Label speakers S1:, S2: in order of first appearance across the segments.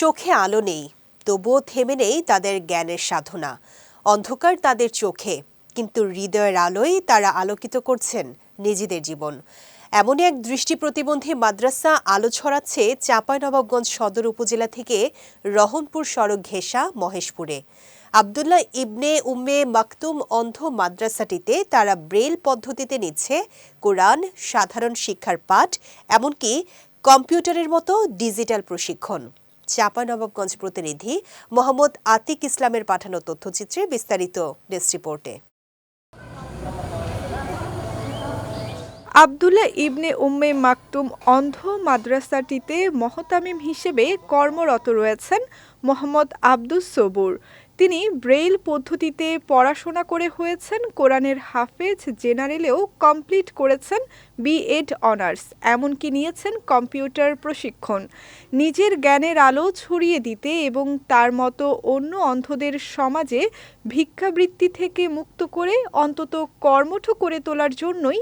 S1: চোখে আলো নেই, তবুও থেমে নেই তাদের জ্ঞানের সাধনা। অন্ধকার তাদের চোখে, কিন্তু হৃদয়ের আলোয় তারা আলোকিত করছেন নিজেদের জীবন। এমনই এক দৃষ্টি প্রতিবন্ধী মাদ্রাসা আলো ছড়াচ্ছে চাঁপাইনবাবগঞ্জ সদর উপজেলা থেকে রহনপুর সড়ক ঘেঁষা মহেশপুরে। আবদুল্লাহ ইবনে উম্মে মাকতুম অন্ধ মাদ্রাসাটিতে তারা ব্রেল পদ্ধতিতে নিচ্ছে কোরআন, সাধারণ শিক্ষার পাঠ, এমনকি কম্পিউটারের মতো ডিজিটাল প্রশিক্ষণ। চাঁপানবাবগঞ্জ প্রতিনিধি মোহাম্মদ আতিক ইসলামের পাঠানো তথ্যচিত্রে বিস্তারিত ডেস্ক রিপোর্টে।
S2: আবদুল্লাহ ইবনে উম্মে মাকতুম অন্ধ মাদ্রাসাটিতে মহতামিম হিসেবে কর্মরত রয়েছেন মোহাম্মদ আব্দুস সবুর। তিনি ব্রেইল পদ্ধতিতে পড়াশোনা করে হয়েছেন, কোরআনের হাফেজ, জেনারেলেও কমপ্লিট করেছেন, বিএড অনার্স, এমনকি নিয়েছেন কম্পিউটার প্রশিক্ষণ। নিজের জ্ঞানের আলো ছড়িয়ে দিতে এবং তার মতো অন্য অন্ধদের সমাজে ভিক্ষাবৃত্তি থেকে মুক্ত করে অন্তত কর্মঠ করে তোলার জন্যই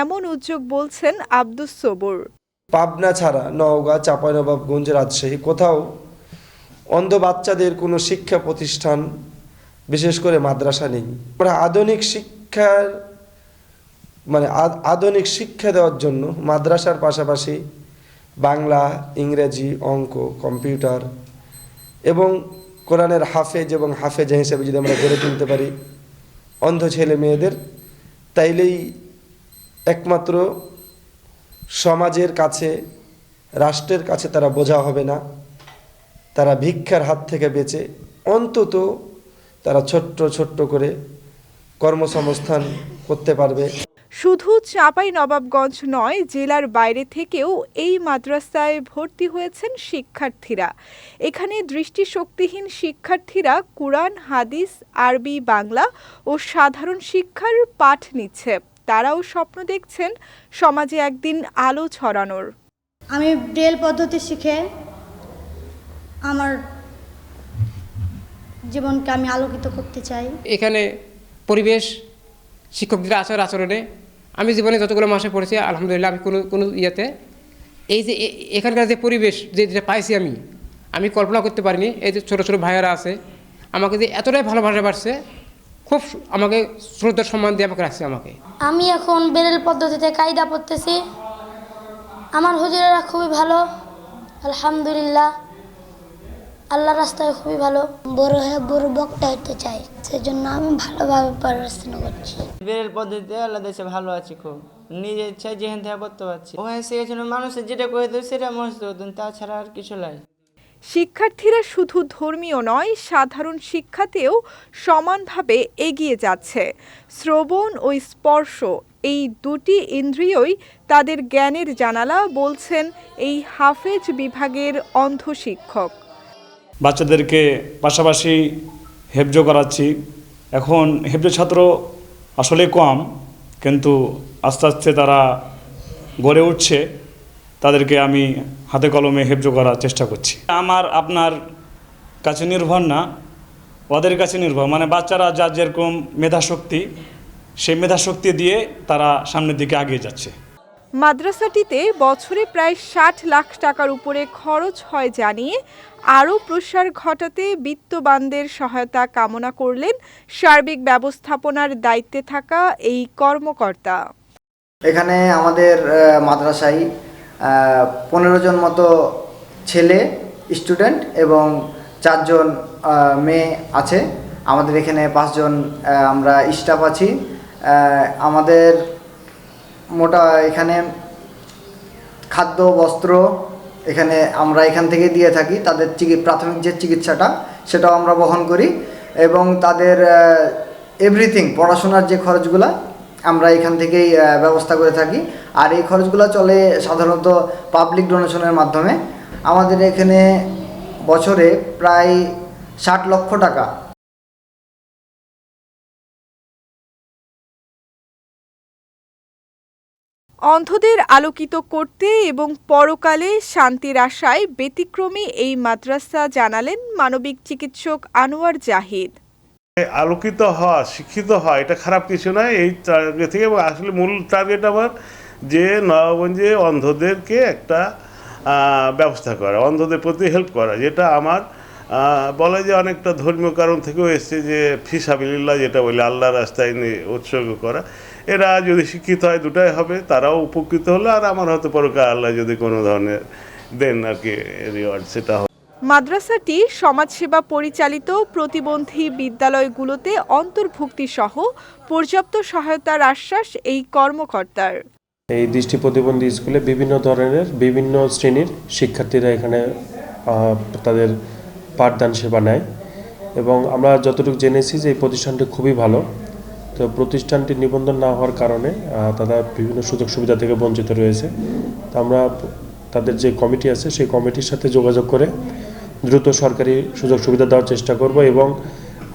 S2: এমন উদ্যোগ বলছেন আব্দুস সবুর।
S3: পাবনা ছাড়া নওগাঁ, চাঁপাইনবাবগঞ্জ, রাজশাহী, কোথাও অন্ধ বাচ্চাদের কোনো শিক্ষা প্রতিষ্ঠান, বিশেষ করে মাদ্রাসা নেই। আমরা আধুনিক শিক্ষার মানে আধুনিক শিক্ষা দেওয়ার জন্য মাদ্রাসার পাশাপাশি বাংলা, ইংরেজি, অঙ্ক, কম্পিউটার এবং কোরআনের হাফেজ এবং হাফেজ হিসেবে যদি আমরা গড়ে তুলতে পারি, অন্ধ ছেলে মেয়েদের, তাইলেই একমাত্র সমাজের কাছে, রাষ্ট্রের কাছে তারা বোঝা হবে না। তারা ভিক্ষার হাত থেকে বেঁচে অন্তত তারা ছোট্ট ছোট্ট করে কর্মসংস্থান করতে পারবে।
S2: শুধু চাঁপাই নবাবগঞ্জ নয় জেলার বাইরে থেকেও এই মাদ্রাসায় ভর্তি হয়েছেন শিক্ষার্থীরা। এখানে দৃষ্টিশক্তিহীন শিক্ষার্থীরা কুরআন হাদিস আরবি বাংলা ও সাধারণ শিক্ষার পাঠ নিচ্ছে। তারাও স্বপ্ন দেখছেন সমাজে একদিন আলো ছড়ানোর।
S4: আমি ব্রেল পদ্ধতি শিখে আমার জীবনকে আমি আলোকিত করতে চাই।
S5: এখানে পরিবেশ শিক্ষকদের আচার আচরণে আমি জীবনে যতগুলো মাসে পড়েছি আলহামদুলিল্লাহ আমি কোনো কোনো ইয়েতে এই যে এখানকার যে পরিবেশ যে যেটা পাইছি আমি আমি কল্পনা করতে পারিনি এই যে ছোটো ছোটো ভাইয়েরা আছে আমাকে যে এতটাই ভালোবাসা বাড়ছে খুব আমাকে শ্রদ্ধার সম্মান দিয়ে আমাকে রাখছে আমাকে।
S6: আমি এখন বেরেল পদ্ধতিতে কায়দা পড়তেছি। আমার হুজুরেরা খুবই ভালো আলহামদুলিল্লাহ। আল্লাহ রাস্তায় খুবই ভালো বড় হয়ে বড় বক্তা হতে চাই। সেজন্য আমি ভালোভাবে পড়াশোনা করছি।
S7: বেরের পদ্ধতিতে আল্লাহ দেশে ভালো আছি খুব। নিজে ইচ্ছায় যেখান থেকে করতে পারছি ওখানে শিখেছিল মানুষের যেটা করে দেবে সেটা মনস্থ করতেন তাছাড়া আর কিছু নাই।
S2: শিক্ষার্থীরা শুধু ধর্মীয় নয় সাধারণ শিক্ষাতেও সমানভাবে এগিয়ে যাচ্ছে। শ্রবণ ও স্পর্শ এই দুটি ইন্দ্রিয়ই তাদের জ্ঞানের জানালা বলছেন এই হাফেজ বিভাগের অন্ধ শিক্ষক
S8: বাচ্চাদেরকে পাশাপাশি হেফজ করাচ্ছি। এখন হেফজ ছাত্র আসলে কম, কিন্তু আস্তে আস্তে তারা গড়ে উঠছে। তাদেরকে আমি হাতে কলমে হেফজ করার চেষ্টা করছি। আমার, আপনার কাছে নির্ভর না, ওদের কাছে নির্ভর। মানে বাচ্চারা যার যেরকম মেধাশক্তি, সেই মেধাশক্তি দিয়ে তারা সামনের দিকে এগিয়ে যাচ্ছে।
S2: মাদ্রাসাটিতে বছরে প্রায় ষাট লাখ টাকার উপরে খরচ হয় জানিয়ে আরও প্রসার ঘটাতে বিত্তবানদের সহায়তা কামনা করলেন সার্বিক ব্যবস্থাপনার দায়িত্বে থাকা এই কর্মকর্তা।
S9: এখানে আমাদের মাদ্রাসায় পনেরো জন মতো ছেলে, স্টুডেন্ট এবং চারজন মেয়ে আছে। আমাদের এখানে পাঁচজন আমরা স্টাফ আছি। আমাদের মোটা এখানে খাদ্য, বস্ত্র এখানে আমরা এখান থেকে দিয়ে থাকি। তাদের চিকি- প্রাথমিক যে চিকিৎসাটা, সেটাও আমরা বহন করি এবং তাদের এভরিথিং পড়াশোনার যে খরচগুলা আমরা এখান থেকেই ব্যবস্থা করে থাকি। আর এই খরচগুলো চলে সাধারণত পাবলিক ডোনেশনের মাধ্যমে। আমাদের এখানে বছরে প্রায় ষাট লক্ষ টাকা
S2: অন্ধদের আলোকিত করতে এবং পরকালে শান্তির আশায় ব্যতিক্রমী এই মাদ্রাসা জানালেন মানবিক চিকিৎসক আনোয়ার জাহিদ।
S10: আলোকিত হওয়া, শিক্ষিত হওয়া, এটা খারাপ কিছু নয়। এই টার্গেট থেকে আসলে মূল টার্গেট আমার যে নবাবগঞ্জে অন্ধদেরকে একটা ব্যবস্থা করা, অন্ধদের প্রতি হেল্প করা, যেটা আমার বলা যে অনেকটা ধর্মীয় কারণ থেকেও এসছে যে ফিসাবিল্লাহ যেটা বলে আল্লাহ রাস্তায় উৎসর্গ করা। এরা যদি শিক্ষিত হয় দুটাই হবে তারাও উপকৃত হলো আর আমার হয়তো আল্লাহ যদি কোনো ধরনের দেন আর কি রিওয়ার্ড সেটা
S2: মাদ্রাসাটি সমাজসেবা পরিচালিত প্রতিবন্ধী বিদ্যালয়গুলোতে অন্তর্ভুক্তি সহ পর্যাপ্ত সহায়তার আশ্বাস এই কর্মকর্তার।
S11: এই দৃষ্টি প্রতিবন্ধী স্কুলে বিভিন্ন ধরনের বিভিন্ন শ্রেণির শিক্ষার্থীরা এখানে তাদের পাঠদান সেবা নেয়। এবং আমরা যতটুকু জেনেছি যে এই প্রতিষ্ঠানটি খুবই ভালো। তো প্রতিষ্ঠানটি নিবন্ধন না হওয়ার কারণে তারা বিভিন্ন সুযোগ সুবিধা থেকে বঞ্চিত রয়েছে। তো আমরা তাদের যে কমিটি আছে, সেই কমিটির সাথে যোগাযোগ করে দ্রুত সরকারি সুযোগ সুবিধা দেওয়ার চেষ্টা করব এবং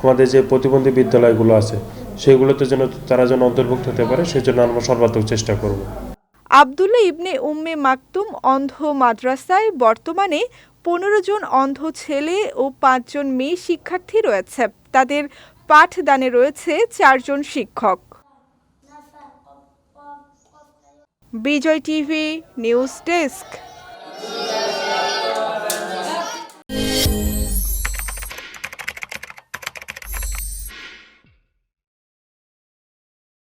S11: আমাদের যে প্রতিবন্ধী বিদ্যালয়গুলো আছে, সেগুলোতে যেন তারা যেন অন্তর্ভুক্ত হতে পারে, সেজন্য আমরা সর্বাত্মক চেষ্টা করব।
S2: আবদুল্লাহ ইবনে উম্মে মাকতুম অন্ধ মাদ্রাসায় বর্তমানে পনেরো জন অন্ধ ছেলে ও পাঁচজন মেয়ে শিক্ষার্থী রয়েছে। তাদের পাঠদানে রয়েছে চারজন শিক্ষক। Bijoy TV news desk.